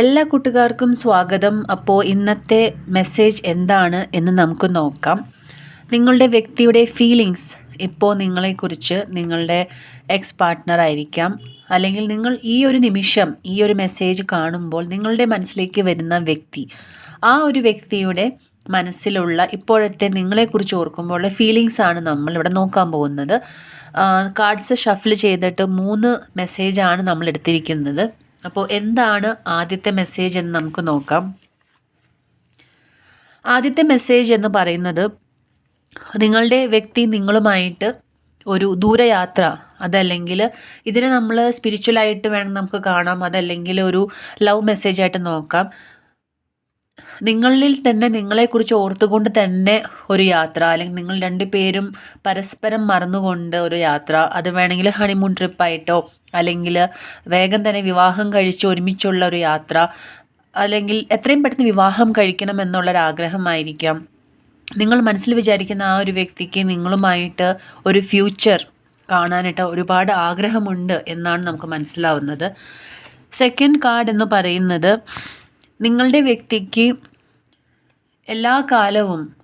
എല്ലാ കൂട്ടുകാർക്കും സ്വാഗതം. അപ്പോൾ ഇന്നത്തെ മെസ്സേജ് എന്താണ് എന്ന് നമുക്ക് നോക്കാം. നിങ്ങളുടെ വ്യക്തിയുടെ ഫീലിങ്സ് ഇപ്പോൾ നിങ്ങളെക്കുറിച്ച് നിങ്ങളുടെ എക്സ് പാർട്ട്ണർ ആയിരിക്കാം. അല്ലെങ്കിൽ നിങ്ങൾ ഈ ഒരു നിമിഷം ഈ ഒരു മെസ്സേജ് കാണുമ്പോൾ നിങ്ങളുടെ മനസ്സിലേക്ക് വരുന്ന വ്യക്തി ആ ഒരു വ്യക്തിയുടെ മനസ്സിലുള്ള ഇപ്പോഴത്തെ നിങ്ങളെക്കുറിച്ച് ഓർക്കുമ്പോൾ ഫീലിങ്സ് ആണ് നമ്മൾ ഇവിടെ നോക്കാൻ പോകുന്നത്. കാർഡ്സ് ഷഫിൾ ചെയ്തിട്ട് മൂന്ന് മെസ്സേജാണ് നമ്മൾ എടുത്തിരിക്കുന്നത് അപ്പോൾ എന്താണ് ആദ്യത്തെ മെസ്സേജ് എന്ന് നമുക്ക് നോക്കാം. ആദ്യത്തെ മെസ്സേജ് എന്ന് പറയുന്നത് നിങ്ങളുടെ വ്യക്തി നിങ്ങളുമായിട്ട് ഒരു ദൂരയാത്ര അതല്ലെങ്കിൽ ഇതിനെ നമ്മൾ സ്പിരിച്വലായിട്ട് വേണമെങ്കിൽ നമുക്ക് കാണാം അതല്ലെങ്കിൽ ഒരു ലവ് മെസ്സേജായിട്ട് നോക്കാം. നിങ്ങളിൽ തന്നെ നിങ്ങളെക്കുറിച്ച് ഓർത്തുകൊണ്ട് തന്നെ ഒരു യാത്ര അല്ലെങ്കിൽ നിങ്ങൾ രണ്ടുപേരും പരസ്പരം മറന്നുകൊണ്ട് ഒരു യാത്ര അത് വേണമെങ്കിൽ ഹണിമൂൺ ട്രിപ്പായിട്ടോ അല്ലെങ്കിൽ വേഗം തന്നെ വിവാഹം കഴിച്ച് ഒരുമിച്ചുള്ള ഒരു യാത്ര അല്ലെങ്കിൽ എത്രയും പെട്ടെന്ന് വിവാഹം കഴിക്കണം എന്നുള്ളൊരാഗ്രഹമായിരിക്കാം. നിങ്ങൾ മനസ്സിൽ വിചാരിക്കുന്ന ആ ഒരു വ്യക്തിക്ക് നിങ്ങളുമായിട്ട് ഒരു ഫ്യൂച്ചർ കാണാനായിട്ട് ഒരുപാട് ആഗ്രഹമുണ്ട് എന്നാണ് നമുക്ക് മനസ്സിലാവുന്നത്. സെക്കൻഡ് കാർഡ് എന്ന് പറയുന്നത് നിങ്ങളുടെ വ്യക്തിക്ക് എല്ലാ കാലവും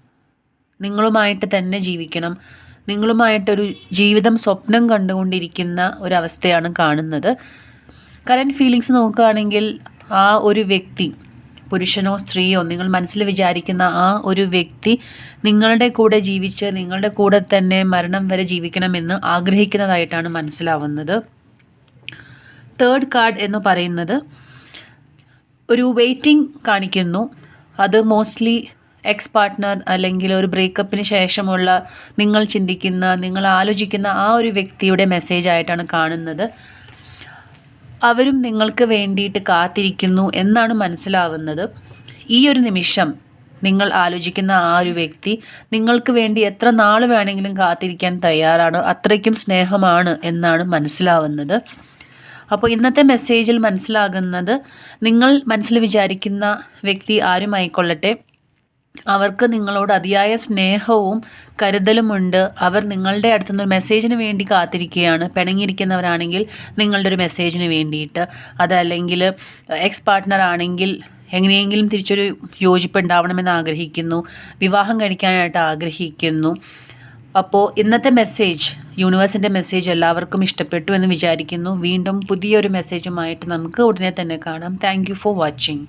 നിങ്ങളുമായിട്ട് തന്നെ ജീവിക്കണം. നിങ്ങളുമായിട്ടൊരു ജീവിതം സ്വപ്നം കണ്ടുകൊണ്ടിരിക്കുന്ന ഒരവസ്ഥയാണ് കാണുന്നത്. കറന്റ് ഫീലിങ്സ് നോക്കുകയാണെങ്കിൽ ആ ഒരു വ്യക്തി പുരുഷനോ സ്ത്രീയോ നിങ്ങൾ മനസ്സിൽ വിചാരിക്കുന്ന ആ ഒരു വ്യക്തി നിങ്ങളുടെ കൂടെ ജീവിച്ച് നിങ്ങളുടെ കൂടെ തന്നെ മരണം വരെ ജീവിക്കണമെന്ന് ആഗ്രഹിക്കുന്നതായിട്ടാണ് മനസ്സിലാവുന്നത്. തേർഡ് കാർഡ് എന്ന് പറയുന്നത് ഒരു വെയിറ്റിംഗ് കാണിക്കുന്നു. അത് മോസ്റ്റ്ലി എക്സ് പാർട്ട്ണർ അല്ലെങ്കിൽ ഒരു ബ്രേക്കപ്പിന് ശേഷമുള്ള നിങ്ങൾ ചിന്തിക്കുന്ന നിങ്ങൾ ആലോചിക്കുന്ന ആ ഒരു വ്യക്തിയുടെ മെസ്സേജ് ആയിട്ടാണ് കാണുന്നത്. അവരും നിങ്ങൾക്ക് വേണ്ടിയിട്ട് കാത്തിരിക്കുന്നു എന്നാണ് മനസ്സിലാവുന്നത്. ഈ ഒരു നിമിഷം നിങ്ങൾ ആലോചിക്കുന്ന ആ ഒരു വ്യക്തി നിങ്ങൾക്ക് വേണ്ടി എത്ര നാൾ വേണമെങ്കിലും കാത്തിരിക്കാൻ തയ്യാറാണ് അത്രയ്ക്കും സ്നേഹമാണ് എന്നാണ് മനസ്സിലാവുന്നത്. അപ്പോൾ ഇന്നത്തെ മെസ്സേജിൽ മനസ്സിലാകുന്നത് നിങ്ങൾ മനസ്സിൽ വിചാരിക്കുന്ന വ്യക്തി ആരുമായിക്കൊള്ളട്ടെ? അവർക്ക് നിങ്ങളോട് അതിയായ സ്നേഹവും കരുതലുമുണ്ട്. അവർ നിങ്ങളുടെ അടുത്ത് നിന്ന് മെസ്സേജിന് വേണ്ടി കാത്തിരിക്കുകയാണ്. പിണങ്ങിയിരിക്കുന്നവരാണെങ്കിൽ നിങ്ങളുടെ ഒരു മെസ്സേജിന് വേണ്ടിയിട്ട്. അതല്ലെങ്കിൽ എക്സ് പാർട്ട്ണർ ആണെങ്കിൽ എങ്ങനെയെങ്കിലും തിരിച്ചൊരു യോജിപ്പ് ഉണ്ടാവണമെന്ന് ആഗ്രഹിക്കുന്നു. വിവാഹം കഴിക്കാനായിട്ട് ആഗ്രഹിക്കുന്നു. അപ്പോൾ ഇന്നത്തെ മെസ്സേജ് യൂണിവേഴ്സിന്റെ മെസ്സേജ് എല്ലാവർക്കും ഇഷ്ടപ്പെട്ടു എന്ന് വിചാരിക്കുന്നു. വീണ്ടും പുതിയൊരു മെസ്സേജുമായിട്ട് നമുക്ക് ഉടനെ തന്നെ കാണാം. Thank for watching